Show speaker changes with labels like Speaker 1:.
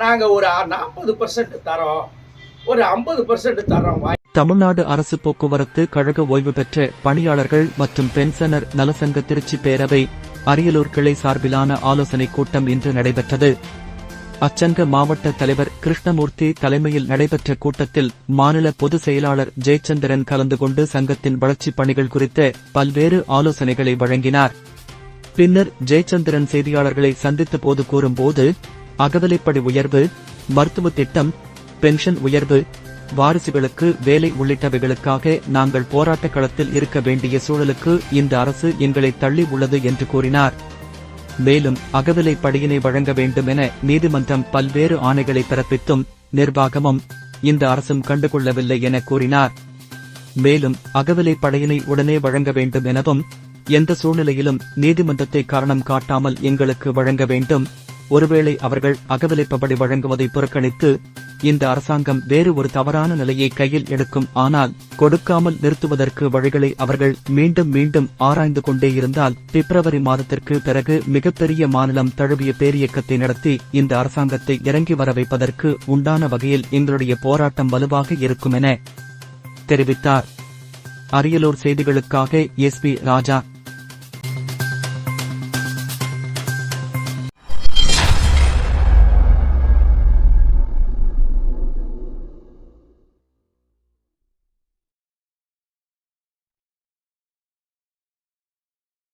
Speaker 1: நாங்கள் ஒரு நாற்பது பர்சன்ட் தரோம். ஒரு ஐம்பது பர்சன்ட் தரோம்.
Speaker 2: தமிழ்நாடு அரசு போக்குவரத்து கழக ஓய்வு பெற்ற பணியாளர்கள் மற்றும் பென்சனர் நலசங்க திருச்சி பேரவை அரியலூர் கிளை சார்பிலான ஆலோசனைக் கூட்டம் இன்று நடைபெற்றது. அச்சங்க மாவட்ட தலைவர் கிருஷ்ணமூர்த்தி தலைமையில் நடைபெற்ற கூட்டத்தில் மாநில பொதுச் செயலாளர் ஜெயச்சந்திரன் கலந்து கொண்டு சங்கத்தின் வளர்ச்சிப் பணிகள் குறித்த பல்வேறு ஆலோசனைகளை வழங்கினார். பின்னர் ஜெயச்சந்திரன் செய்தியாளர்களை சந்தித்த போது கூறும்போது அகவிலைப்படி உயர்வு மருத்துவ திட்டம் பென்ஷன் உயர்வு வாரிசுகளுக்கு வேலை உள்ளிட்டவைகளுக்காக நாங்கள் போராட்ட களத்தில் இருக்க வேண்டிய சூழலுக்கு இந்த அரசு எங்களை தள்ளி உள்ளது என்று கூறினார். மேலும் அகவிலை படியினை வழங்க வேண்டும் என நீதிமன்றம் பல்வேறு ஆணைகளை பிறப்பித்தும் நிர்வாகமும் இந்த அரசும் கண்டுகொள்ளவில்லை என கூறினார். மேலும் அகவிலைப்படையினை உடனே வழங்க வேண்டும் எனவும் எந்த சூழ்நிலையிலும் நீதிமன்றத்தை காரணம் காட்டாமல் எங்களுக்கு வழங்க வேண்டும். ஒருவேளை அவர்கள் அகவிலைப்படி வழங்குவதை புறக்கணித்து இந்த அரசாங்கம் வேறு ஒரு தவறான நிலையை கையில் எடுக்கும் ஆனால் கொடுக்காமல் நிறுத்துவதற்கு வழிகளை அவர்கள் மீண்டும் மீண்டும் ஆராய்ந்து கொண்டே இருந்தால் பிப்ரவரி மாதத்திற்கு பிறகு மிகப்பெரிய மாநிலம் தழுவிய பேரியக்கத்தை நடத்தி இந்த அரசாங்கத்தை இறங்கி வர வைப்பதற்கு உண்டான வகையில் எங்களுடைய போராட்டம் வலுவாக இருக்கும் என தெரிவித்தார். அரியலூர் செய்திகளுக்காக எஸ் பி ராஜா